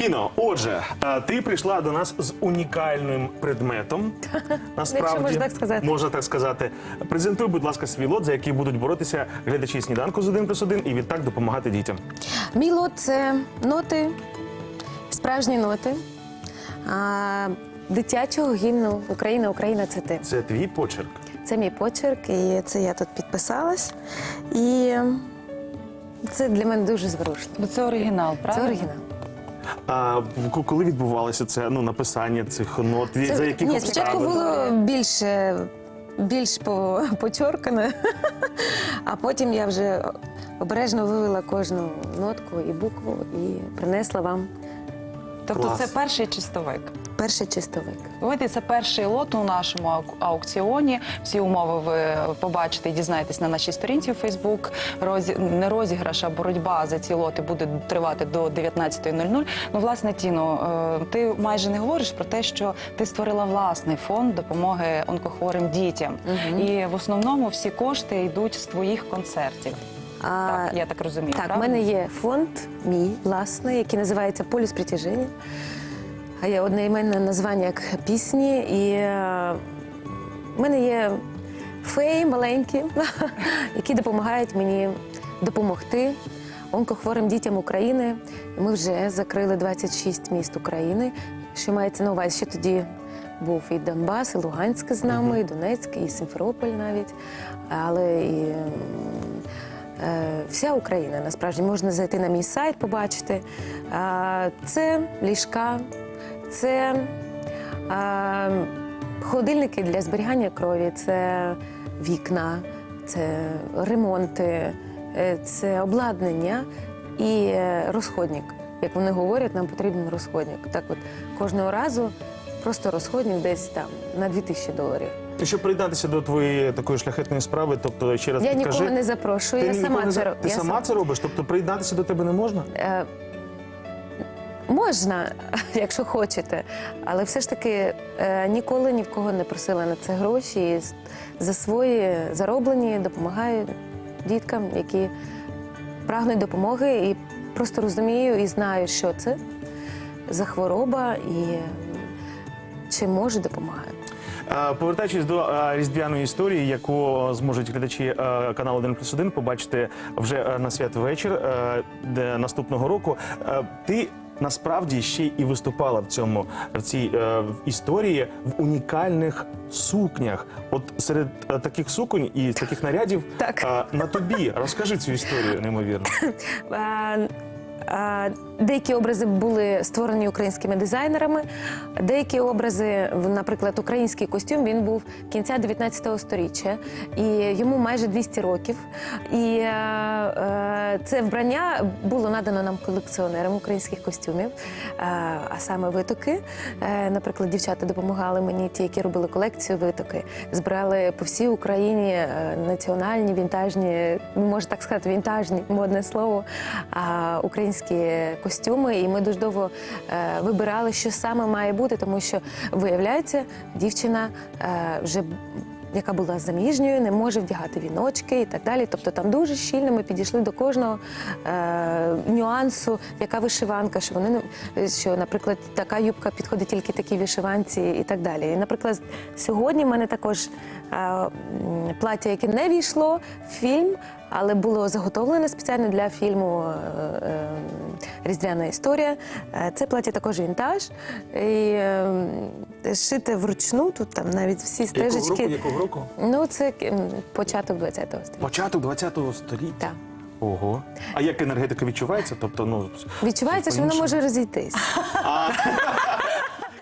Тіно, отже, е, ти прийшла до нас з унікальним предметом. Насправді, можна так сказати. Можна так сказати. Презентуй, будь ласка, свій лот, за який будуть боротися глядачі сніданку з 1 плюс 1 і відтак допомагати дітям. Мій лот це ноти, справжні ноти а, дитячого гімну Україна, Україна це ти. Це твій почерк. Це мій почерк, і це я тут підписалась. І це для мене дуже зворушливо. Бо це оригінал, правда? Це оригінал. А коли відбувалося це ну, написання цих нот? Це, за яких ні, спочатку обставин? було більше, більш по, а потім я вже обережно вивела кожну нотку і букву і принесла вам Тобто Клас. це перший чистовик. перший чистовик. Видите, це перший лот у нашому ау- аукціоні. Всі умови ви побачите і дізнаєтесь на нашій сторінці у Фейсбук. Розі... Не розіграш, а боротьба за ці лоти буде тривати до 19.00. Ну, власне, Тіно, е, ти майже не говориш про те, що ти створила власний фонд допомоги онкохворим дітям. І в основному всі кошти йдуть з твоїх концертів. А, Так, я так розумію. Так, в правильно? мене є фонд мій власний, який називається Полюс притяження. А є одноіменне названня як пісні. І е, в мене є феї маленькі, які допомагають мені допомогти онкохворим дітям України. Ми вже закрили 26 міст України. Що мається на увазі, що тоді був і Донбас, і Луганськ з нами, і Донецьк, і Сімферополь навіть. Але і Е, Вся Україна насправді можна зайти на мій сайт, побачити. Це ліжка, це холодильники для зберігання крові, це вікна, це ремонти, е, це обладнання і е, розходник. Як вони говорять, нам потрібен розходник. Так от кожного разу просто розходник десь там на 2000 доларів. І Щоб приєднатися до твоєї такої шляхетної справи, тобто ще раз Я підкажи, нікого не запрошую, ти я нікого сама не це за- роб- Ти я сама це робиш? Тобто приєднатися до тебе не можна? Е, Можна, якщо хочете, але все ж таки е, ніколи ні в кого не просила на це гроші. І з- за свої зароблені допомагаю діткам, які прагнуть допомоги, і просто розумію і знаю, що це за хвороба і чи може допомагаю. Е, Повертаючись до е, різдвяної історії, яку зможуть глядачі е, каналу 1 плюс 1 побачити вже на святвечір е, де наступного року. Ти насправді ще і виступала в цьому в цій історії в унікальних сукнях. От серед таких суконь і таких нарядів Так. на тобі розкажи цю історію неймовірно. Деякі образи були створені українськими дизайнерами. Деякі образи, наприклад, український костюм, він був кінця 19 століття, і йому майже 200 років. І е, е, це вбрання було надано нам колекціонерам українських костюмів, е, а саме витоки. Наприклад, дівчата допомагали мені, ті, які робили колекцію витоки, збирали по всій Україні національні, вінтажні, ну, можна так сказати, вінтажні, модне слово, а, українські костюми. І ми дуже довго е, вибирали, що саме має бути, тому що виявляється, дівчина е, вже. Яка була заміжньою, не може вдягати віночки і так далі. Тобто там дуже щільно ми підійшли до кожного е, нюансу, яка вишиванка, що вони що, наприклад, така юбка підходить тільки такій вишиванці і так далі. І, наприклад, сьогодні в мене також е, плаття, яке не війшло в фільм, але було заготовлене спеціально для фільму е, е, Різдвяна історія. Е, Це плаття також вінтаж. І шите вручну, тут там навіть всі стежечки. Якого року? Ну, це початок 20-го століття. Початок 20-го століття. Так. Ого. А як енергетика відчувається? Тобто, ну Відчувається, що вона може розійтись.